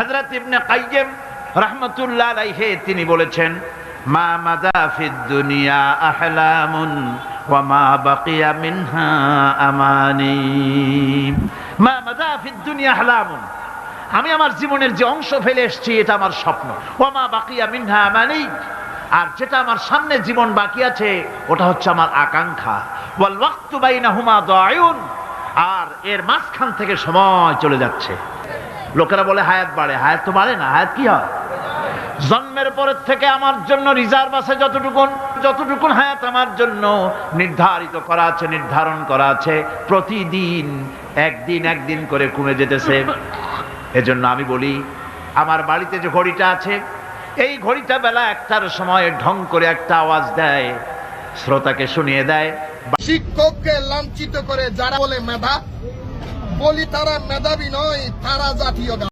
হযরত ইবনে কাইয়্যিম রাহমাতুল্লাহ আলাইহি তিনি বলেছেন, মা মাদাফিদ দুনিয়া আহলামুন ওয়া মা বাকিয়া মিনহা আমানি। মা মাদাফিদ দুনিয়া আহলামুন। আমি আমার জীবনের যে অংশ ফেলে এসেছি, এটা আমার স্বপ্ন। ওমা বাকিয়া মিনহা আমানি। আর যেটা আমার সামনে জীবন বাকি আছে, ওটা হচ্ছে আমার আকাঙ্ক্ষা। ওয়াল ওয়াক্তু বাইনাহুমা দায়ুন আর এর মাঝখান থেকে সময় চলে যাচ্ছে। লোকেরা বলে, হায়াত বাড়ে। হায়াত তো বাড়ে না, হায়াত কি হয়? জন্মের পরের থেকে আমার জন্য রিজার্ভ আছে যতটুকুন যতটুকুন হায়াত আমার জন্য। নির্ধারিত করা আছে, নির্ধারণ করা আছে। প্রতিদিন, একদিন একদিন করে কমে যেতেছে। এজন্য আমি বলি, আমার বাড়িতে যে ঘড়িটা আছে, এই ঘড়িটা বেলা একটার সময় ঢং করে একটা আওয়াজ দেয়, শ্রোতাকে শুনিয়ে দেয়। শিক্ষককে লাঞ্ছিত করে যারা বলে মেধা বলি তারা মেধাবী নয় তারা জাতীয়